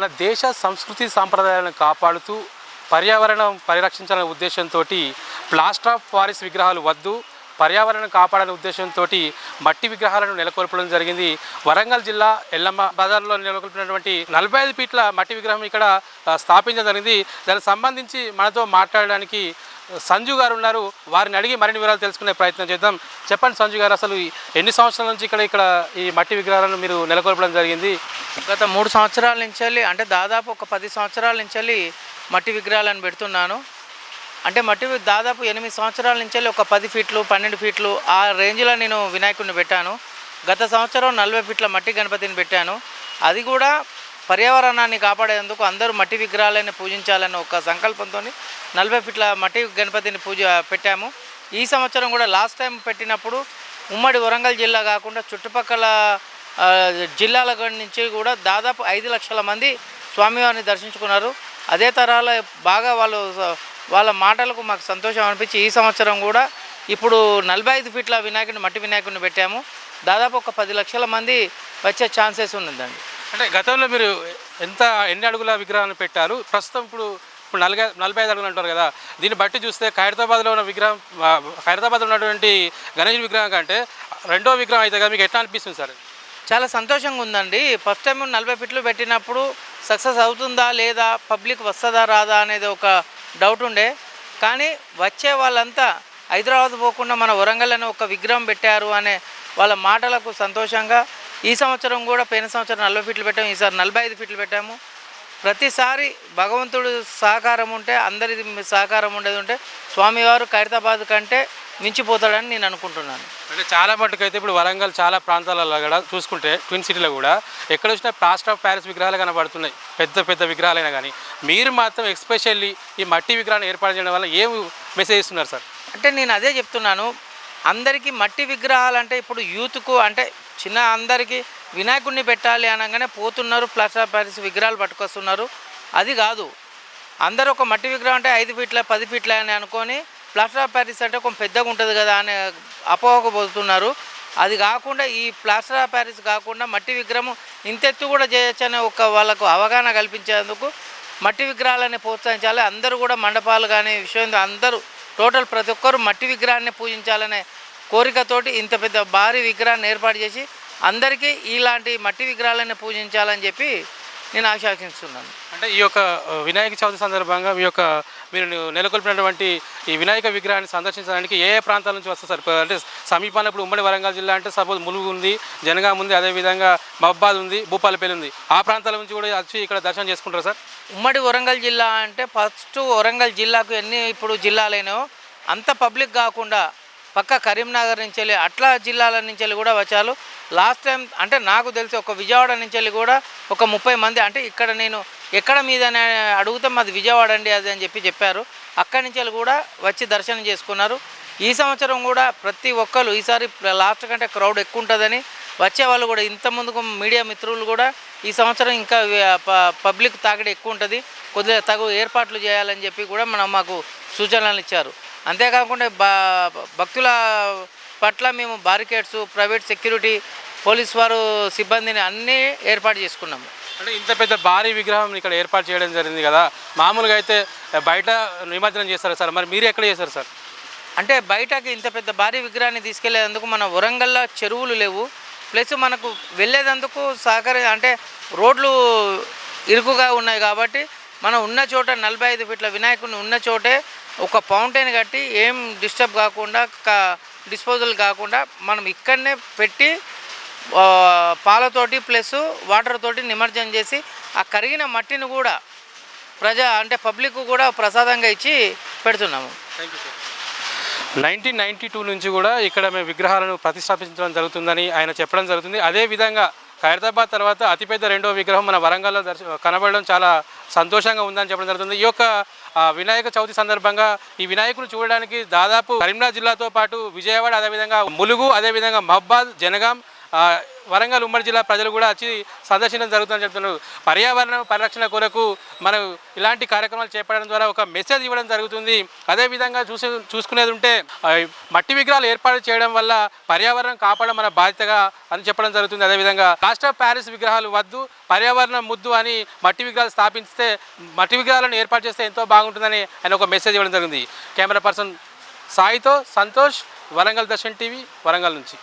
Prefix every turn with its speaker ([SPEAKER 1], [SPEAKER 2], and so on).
[SPEAKER 1] మన దేశ సంస్కృతి సాంప్రదాయాలను కాపాడుతూ పర్యావరణం పరిరక్షించాలనే ఉద్దేశంతో ప్లాస్టర్ ఆఫ్ పారిస్ విగ్రహాలు వద్దు పర్యావరణం కాపాడాలనే ఉద్దేశంతో మట్టి విగ్రహాలను నెలకొల్పడం జరిగింది. వరంగల్ జిల్లా ఎల్లమ్మ బజార్లో నెలకొల్పినటువంటి నలభై ఐదు ఫీట్ల మట్టి విగ్రహం ఇక్కడ స్థాపించడం జరిగింది. దానికి సంబంధించి మనతో మాట్లాడడానికి సంజు గారు ఉన్నారు. వారిని అడిగి మరిన్ని వివరాలు తెలుసుకునే ప్రయత్నం చేద్దాం. చెప్పండి సంజు గారు అసలు ఎన్ని సంవత్సరాల నుంచి ఇక్కడ ఇక్కడ ఈ మట్టి విగ్రహాలను మీరు నెలకొల్పడం జరిగింది?
[SPEAKER 2] గత మూడు సంవత్సరాల నుంచి వెళ్ళి అంటే దాదాపు ఒక పది సంవత్సరాల నుంచి వెళ్ళి మట్టి విగ్రహాలను పెడుతున్నాను. అంటే మట్టి దాదాపు ఎనిమిది సంవత్సరాల నుంచి వెళ్ళి ఒక పది ఫీట్లు పన్నెండు ఫీట్లు ఆ రేంజ్లో నేను వినాయకుడిని పెట్టాను. గత సంవత్సరం నలభై ఫీట్ల మట్టి గణపతిని పెట్టాను. అది కూడా పర్యావరణాన్ని కాపాడేందుకు అందరూ మట్టి విగ్రహాలని పూజించాలని ఒక సంకల్పంతో నలభై ఫీట్ల మట్టి గణపతిని పూజ పెట్టాము. ఈ సంవత్సరం కూడా లాస్ట్ టైం పెట్టినప్పుడు ఉమ్మడి వరంగల్ జిల్లా కాకుండా చుట్టుపక్కల జిల్లాల నుంచి కూడా దాదాపు ఐదు లక్షల మంది స్వామివారిని దర్శించుకున్నారు. అదే తరాల బాగా వాళ్ళు వాళ్ళ మాటలకు మాకు సంతోషం అనిపించి ఈ సంవత్సరం కూడా ఇప్పుడు నలభై ఐదు ఫీట్ల వినాయకుడిని మట్టి వినాయకుడిని పెట్టాము. దాదాపు ఒక పది లక్షల మంది వచ్చే ఛాన్సెస్ ఉన్నదండి
[SPEAKER 1] అంటే గతంలో మీరు ఎంత ఎన్ని అడుగుల విగ్రహాన్ని పెట్టారు? ప్రస్తుతం ఇప్పుడు ఇప్పుడు నలభై నలభై ఐదు అడుగులు అంటారు కదా. దీన్ని బట్టి చూస్తే ఖైరతాబాద్లో ఉన్న విగ్రహం ఖైరతాబాద్లో ఉన్నటువంటి గణేష్ విగ్రహం కంటే రెండో విగ్రహం అయితే కదా మీకు ఎట్లా అనిపిస్తుంది సార్?
[SPEAKER 2] చాలా సంతోషంగా ఉందండి. ఫస్ట్ టైం నలభై ఫిట్లు పెట్టినప్పుడు సక్సెస్ అవుతుందా లేదా పబ్లిక్ వస్తుందా రాదా అనేది ఒక డౌట్ ఉండే. కానీ వచ్చే వాళ్ళంతా హైదరాబాద్ పోకుండా మన వరంగల్ అనే ఒక విగ్రహం పెట్టారు అనే వాళ్ళ మాటలకు సంతోషంగా ఈ సంవత్సరం కూడా పోయిన సంవత్సరం నలభై ఫీట్లు పెట్టాము ఈసారి నలభై ఐదు ఫీట్లు పెట్టాము. ప్రతిసారి భగవంతుడు సహకారం ఉంటే అందరిది సహకారం ఉండేది ఉంటే స్వామివారు ఖైరతాబాద్ కంటే మించిపోతాడని నేను అనుకుంటున్నాను.
[SPEAKER 1] అంటే చాలా మటుకు అయితే ఇప్పుడు వరంగల్ చాలా ప్రాంతాలలో కూడా చూసుకుంటే ట్విన్ సిటీలో కూడా ఎక్కడ వచ్చినా ప్లాస్టర్ ఆఫ్ ప్యారిస్ విగ్రహాలు కనబడుతున్నాయి. పెద్ద పెద్ద విగ్రహాలైనా కానీ. మీరు మాత్రం ఎక్స్పెషల్లీ ఈ మట్టి విగ్రహాన్ని ఏర్పాటు చేయడం వల్ల ఏం మెసేజ్ ఇస్తున్నారు సార్?
[SPEAKER 2] అంటే నేను అదే చెప్తున్నాను. అందరికీ మట్టి విగ్రహాలు అంటే ఇప్పుడు యూత్కు అంటే చిన్న అందరికీ వినాయకుడిని పెట్టాలి అనగానే పోతున్నారు ప్లాస్టర్ ఆఫ్ ప్యారిస్ విగ్రహాలు పట్టుకొస్తున్నారు. అది కాదు. అందరూ ఒక మట్టి విగ్రహం అంటే ఐదు ఫీట్ల పది ఫీట్ల అని అనుకొని ప్లాస్టర్ ఆఫ్ ప్యారిస్ అంటే కొంచెం పెద్దగా ఉంటుంది కదా అనే అపోహకు పోతున్నారు అది కాకుండా ఈ ప్లాస్టర్ ఆఫ్ ప్యారిస్ కాకుండా మట్టి విగ్రహం ఇంతెత్తు కూడా చేయొచ్చు అనే ఒక వాళ్ళకు అవగాహన కల్పించేందుకు మట్టి విగ్రహాలని ప్రోత్సహించాలి. అందరూ కూడా మండపాలు కానీ విశ్వ అందరూ టోటల్ ప్రతి ఒక్కరు మట్టి విగ్రహాన్ని పూజించాలనే కోరికతోటి ఇంత పెద్ద భారీ విగ్రహాన్ని ఏర్పాటు చేసి అందరికీ ఇలాంటి మట్టి విగ్రహాలని పూజించాలని చెప్పి నేను ఆశాకిస్తున్నాను.
[SPEAKER 1] అంటే ఈ యొక్క వినాయక చవితి సందర్భంగా మీ యొక్క మీరు నెలకొల్పినటువంటి ఈ వినాయక విగ్రహాన్ని సందర్శించడానికి ఏ ఏ ప్రాంతాల నుంచి వస్తారు సార్? అంటే సమీపంలో ఇప్పుడు ఉమ్మడి వరంగల్ జిల్లా అంటే సపోజ్ ములుగు ఉంది జనగాం ఉంది అదేవిధంగా మహబాద్ ఉంది భూపాలపల్లి ఉంది. ఆ ప్రాంతాల నుంచి కూడా వచ్చి ఇక్కడ దర్శనం చేసుకుంటారు సార్?
[SPEAKER 2] ఉమ్మడి వరంగల్ జిల్లా అంటే ఫస్ట్ వరంగల్ జిల్లాకు ఎన్ని ఇప్పుడు జిల్లాలైనో అంత పబ్లిక్ కాకుండా పక్క కరీంనగర్ నుంచి వెళ్ళి అట్లా జిల్లాల నుంచి వెళ్ళి కూడా వచ్చారు. లాస్ట్ టైం అంటే నాకు తెలిసి ఒక విజయవాడ నుంచి వెళ్ళి కూడా ఒక ముప్పై మంది అంటే ఇక్కడ నేను ఎక్కడ మీద అడుగుతే మాది విజయవాడ అండి అది అని చెప్పి చెప్పారు. అక్కడి నుంచి వెళ్ళి కూడా వచ్చి దర్శనం చేసుకున్నారు. ఈ సంవత్సరం కూడా ప్రతి ఒక్కరు ఈసారి లాస్ట్ కంటే క్రౌడ్ ఎక్కువ ఉంటుందని వచ్చే వాళ్ళు కూడా ఇంత ముందుకు మీడియా మిత్రులు కూడా ఈ సంవత్సరం ఇంకా ప- పబ్లిక్ తాకిడి ఎక్కువ ఉంటుంది. కొద్దిగా తగు ఏర్పాట్లు చేయాలని చెప్పి కూడా మనం మాకు సూచనలు ఇచ్చారు. అంతేకాకుండా బా భక్తుల పట్ల మేము బారికేడ్స్ ప్రైవేట్ సెక్యూరిటీ పోలీస్ వారు సిబ్బందిని అన్నీ ఏర్పాటు చేసుకున్నాము.
[SPEAKER 1] అంటే ఇంత పెద్ద భారీ విగ్రహం ఇక్కడ ఏర్పాటు చేయడం జరిగింది కదా మామూలుగా అయితే బయట నిమజ్జనం చేస్తారు సార్? మరి మీరు ఎక్కడ చేస్తారు సార్?
[SPEAKER 2] అంటే బయటకి ఇంత పెద్ద భారీ విగ్రహాన్ని తీసుకెళ్ళేందుకు మన వరంగల్లో చెరువులు లేవు. ప్లస్ మనకు వెళ్ళేదందుకు సహకరి అంటే రోడ్లు ఇరుకుగా ఉన్నాయి కాబట్టి మనం ఉన్న చోట నలభై ఐదు ఫీట్ల వినాయకుడిని ఉన్న చోటే ఒక ఫౌంటైన్ కట్టి ఏం డిస్టర్బ్ కాకుండా డిస్పోజల్ కాకుండా మనం ఇక్కడనే పెట్టి పాలతోటి ప్లస్ వాటర్ తోటి నిమజ్జనం చేసి ఆ కరిగిన మట్టిని కూడా ప్రజా అంటే పబ్లిక్ కూడా ప్రసాదంగా ఇచ్చి పెడుతున్నాము.
[SPEAKER 1] Thank you sir nineteen ninety two నుంచి కూడా ఇక్కడ మేము విగ్రహాలను ప్రతిష్టాపించడం జరుగుతుందని ఆయన చెప్పడం జరుగుతుంది. అదేవిధంగా ఖైరతాబాద్ తర్వాత అతిపెద్ద రెండో విగ్రహం మన వరంగల్లో దర్శ కనబడడం చాలా సంతోషంగా ఉందని చెప్పడం జరుగుతుంది. ఈ యొక్క వినాయక చవితి సందర్భంగా ఈ వినాయకుడు చూడడానికి దాదాపు కరీంనగర్ జిల్లాతో పాటు విజయవాడ అదేవిధంగా ములుగు అదేవిధంగా మహబాద్ జనగాం వరంగల్ ఉమ్మడి జిల్లా ప్రజలు కూడా వచ్చి సందర్శనం జరుగుతుందని చెప్తున్నారు. పర్యావరణ పరిరక్షణ కొరకు మనం ఇలాంటి కార్యక్రమాలు చేపట్టడం ద్వారా ఒక మెసేజ్ ఇవ్వడం జరుగుతుంది. అదేవిధంగా చూసి చూసుకునేది ఉంటే మట్టి విగ్రహాలు ఏర్పాటు చేయడం వల్ల పర్యావరణం కాపాడడం మన బాధ్యతగా అని చెప్పడం జరుగుతుంది. అదేవిధంగా రాష్ట్ర ప్యారిస్ విగ్రహాలు వద్దు పర్యావరణం ముద్దు అని మట్టి విగ్రహాలు స్థాపిస్తే మట్టి విగ్రహాలను ఏర్పాటు చేస్తే ఎంతో బాగుంటుందని ఆయన ఒక మెసేజ్ ఇవ్వడం జరిగింది. కెమెరా పర్సన్ సాయితో సంతోష్ వరంగల్ దర్శన్ టీవీ వరంగల్ నుంచి.